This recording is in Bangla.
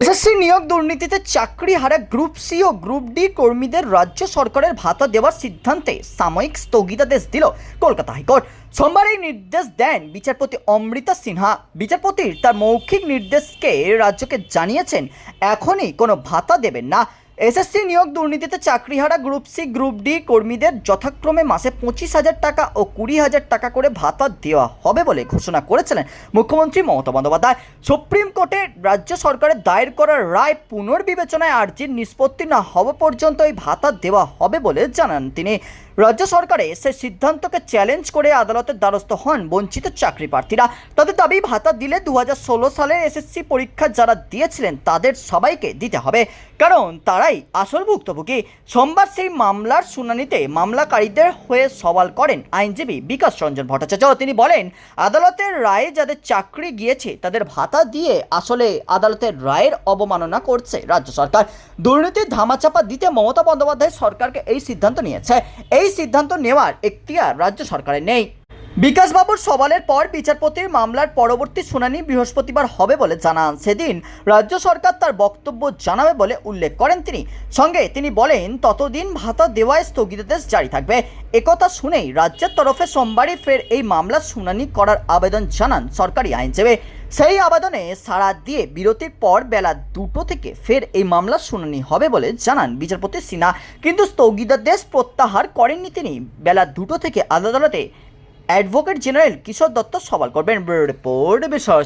এসএসসি নিয়োগ দুর্নীতিতে চাকরি হারা গ্রুপ সি ও গ্রুপ ডি কর্মীদের রাজ্য সরকারের ভাতা দেওয়ার সিদ্ধান্তে সাময়িক স্থগিতাদেশ দিল কলকাতা হাইকোর্ট। সোমবার এই নির্দেশ দেন বিচারপতি অমৃতা সিনহা। বিচারপতির তার মৌখিক নির্দেশকে রাজ্যকে জানিয়েছেন, এখনই কোনো ভাতা দেবেন না। এসএসসি নিয়োগ দুর্নীতিতে চাকরিহারা গ্রুপ সি, গ্রুপ ডি কর্মীদের যথাক্রমে মাসে পঁচিশ হাজার টাকা ও কুড়ি হাজার টাকা করে ভাতা দেওয়া হবে বলে ঘোষণা করেছিলেন মুখ্যমন্ত্রী মমতা বন্দ্যোপাধ্যায়। সুপ্রিম কোর্টে রাজ্য সরকারের দায়ের করা রায় পুনর্বিবেচনায় আর্জির নিষ্পত্তি না হওয়া পর্যন্ত এই ভাতা দেওয়া হবে বলে জানান তিনি। রাজ্য সরকারে সে সিদ্ধান্তকে চ্যালেঞ্জ করে আদালতের দ্বারস্থ হন বঞ্চিত চাকরি প্রার্থীরা। তাদের দাবি, ভাতা দিলে দু সালের এসএসসি পরীক্ষা যারা দিয়েছিলেন তাদের সবাইকে দিতে হবে। কারণ তারাই আসল ভুক্তভোগী। সোমবার সেই মামলার শুনানিতে মামলাকারীদের হয়ে সওয়াল করেন আইনজীবী বিকাশ রঞ্জন ভট্টাচার্য। তিনি বলেন, আদালতের রায়ে যাদের চাকরি গিয়েছে তাদের ভাতা দিয়ে আসলে আদালতের রায়ের অবমাননা করছে রাজ্য সরকার। দুর্নীতির ধামাচাপা দিতে মমতা বন্দ্যোপাধ্যায় সরকারকে এই সিদ্ধান্ত নিয়েছে। এই সিদ্ধান্ত নেওয়ার এখতিয়ার রাজ্য সরকারের নেই। বিকাশবাবুর সওয়ালের পর বিচারপতির মামলার পরবর্তী শুনানি বৃহস্পতিবার হবে বলে জানান। সেদিন রাজ্য সরকার তার বক্তব্য জানাবে বলে উল্লেখ করেন তিনি। সঙ্গে তিনি বলেন, ততদিন ভাতা দেওয়ায় স্থগিতাদেশ জারি থাকবে। একথা শুনেই রাজ্যের তরফে সোমবারই ফের এই মামলার শুনানি করার আবেদন জানান সরকারি আইনজীবী। সেই আবেদনে সাড়া দিয়ে বিরতির পর বেলা দুটো থেকে ফের এই মামলার শুনানি হবে বলে জানান বিচারপতি সিনহা। কিন্তু স্থগিতাদেশ প্রত্যাহার করেননি তিনি। বেলা দুটো থেকে আদালতে অ্যাডভোকেট জেনারেল কিশোর দত্ত সওয়াল করবেন রিপোর্ট বিষয়